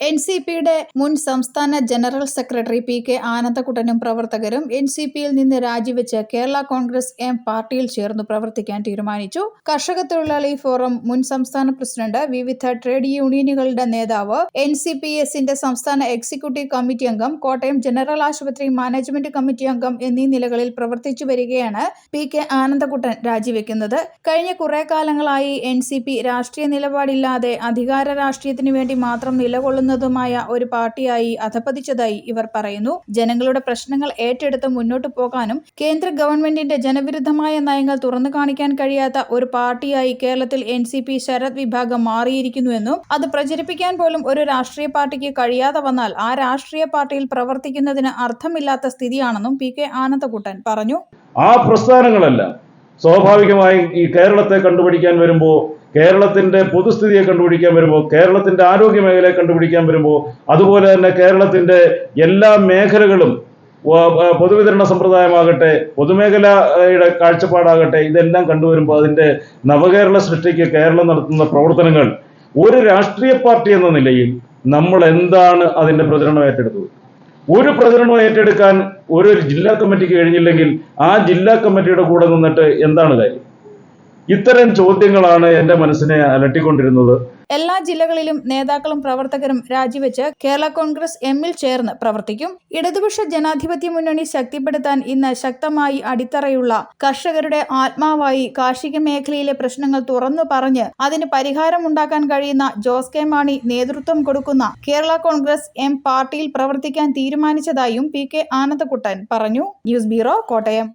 N C പിയുടെ മുൻ സംസ്ഥാന ജനറൽ സെക്രട്ടറി പി കെ ആനന്ദക്കുട്ടനും പ്രവർത്തകരും എൻ സി പിയിൽ നിന്ന് രാജിവെച്ച് കേരള കോൺഗ്രസ് എം പാർട്ടിയിൽ ചേർന്ന് പ്രവർത്തിക്കാൻ തീരുമാനിച്ചു. കർഷക തൊഴിലാളി ഫോറം മുൻ സംസ്ഥാന പ്രസിഡന്റ് വിവിധ ട്രേഡ് യൂണിയനുകളുടെ നേതാവ് എൻ സി പി എസിന്റെ സംസ്ഥാന എക്സിക്യൂട്ടീവ് കമ്മിറ്റി അംഗം കോട്ടയം ജനറൽ ആശുപത്രി മാനേജ്മെന്റ് കമ്മിറ്റി അംഗം എന്നീ നിലകളിൽ പ്രവർത്തിച്ചു വരികയാണ് പി കെ ആനന്ദക്കുട്ടൻ രാജിവെക്കുന്നത്. കഴിഞ്ഞ കുറെ കാലങ്ങളായി എൻ സി പി രാഷ്ട്രീയ നിലപാടില്ലാതെ അധികാര രാഷ്ട്രീയത്തിനു വേണ്ടി മാത്രം നിലകൊള്ളുന്നതുമായ ഒരു പാർട്ടിയായി അധപതിച്ചതായി ഇവർ പറയുന്നു. ജനങ്ങളുടെ പ്രശ്നങ്ങൾ ഏറ്റെടുത്ത് മുന്നോട്ടു പോകാനും കേന്ദ്ര ഗവൺമെന്റിന്റെ ജനവിരുദ്ധമായ നയങ്ങൾ തുറന്നു കാണിക്കാൻ കഴിയാത്ത ഒരു പാർട്ടിയായി കേരളത്തിൽ എൻ സി പി ശരത് വിഭാഗം മാറിയിരിക്കുന്നുവെന്നും അത് പ്രചരിപ്പിക്കാൻ പോലും ഒരു രാഷ്ട്രീയ പാർട്ടിക്ക് കഴിയാതെ വന്നാൽ ആ രാഷ്ട്രീയ പാർട്ടിയിൽ പ്രവർത്തിക്കുന്നതിന് അർത്ഥമില്ലാത്ത സ്ഥിതിയാണെന്നും പി കെ ആനന്ദകുട്ടൻ പറഞ്ഞു. ആ പ്രസ്ഥാനങ്ങളെല്ലാം സ്വാഭാവികമായും ഈ കേരളത്തെ കണ്ടുപിടിക്കാൻ വരുമ്പോൾ കേരളത്തിന്റെ പൊതുസ്ഥിതിയെ കണ്ടുപിടിക്കാൻ വരുമ്പോൾ കേരളത്തിന്റെ ആരോഗ്യ മേഖലയെ കണ്ടുപിടിക്കാൻ വരുമ്പോൾ അതുപോലെ തന്നെ കേരളത്തിന്റെ എല്ലാ മേഖലകളും പൊതുവിതരണ സമ്പ്രദായമാകട്ടെ പൊതുമേഖലയുടെ കാഴ്ചപ്പാടാകട്ടെ ഇതെല്ലാം കണ്ടുവരുമ്പോൾ അതിന്റെ നവകേരള സൃഷ്ടിക്ക് കേരളം നടത്തുന്ന പ്രവർത്തനങ്ങൾ ഒരു രാഷ്ട്രീയ പാർട്ടി എന്ന നിലയിൽ നമ്മൾ എന്താണ് അതിന്റെ പ്രചരണം ഏറ്റെടുത്തത്? ഒരു പ്രചരണം ഏറ്റെടുക്കാൻ ഒരു ജില്ലാ കമ്മിറ്റിക്ക് കഴിഞ്ഞില്ലെങ്കിൽ ആ ജില്ലാ കമ്മിറ്റിയുടെ കൂടെ നിന്നിട്ട് എന്താണ് കാര്യം? ഇത്തരം ചോദ്യങ്ങളാണ് എന്റെ മനസ്സിനെ അലട്ടിക്കൊണ്ടിരുന്നത്. എല്ലാ ജില്ലകളിലും നേതാക്കളും പ്രവർത്തകരും രാജിവെച്ച് കേരള കോൺഗ്രസ് എമ്മിൽ ചേർന്ന് പ്രവർത്തിക്കും. ഇടതുപക്ഷ ജനാധിപത്യ മുന്നണി ശക്തിപ്പെടുത്താൻ ഇന്ന് ശക്തമായി അടിത്തറയുള്ള കർഷകരുടെ ആത്മാവായി കാർഷിക മേഖലയിലെ പ്രശ്നങ്ങൾ തുറന്നു പറഞ്ഞ് അതിന് പരിഹാരമുണ്ടാക്കാൻ കഴിയുന്ന ജോസ് കെ മാണി നേതൃത്വം കൊടുക്കുന്ന കേരള കോൺഗ്രസ് എം പാർട്ടിയിൽ പ്രവർത്തിക്കാൻ തീരുമാനിച്ചതായും പി കെ ആനന്ദകുട്ടൻ പറഞ്ഞു. News bureau Kottayam.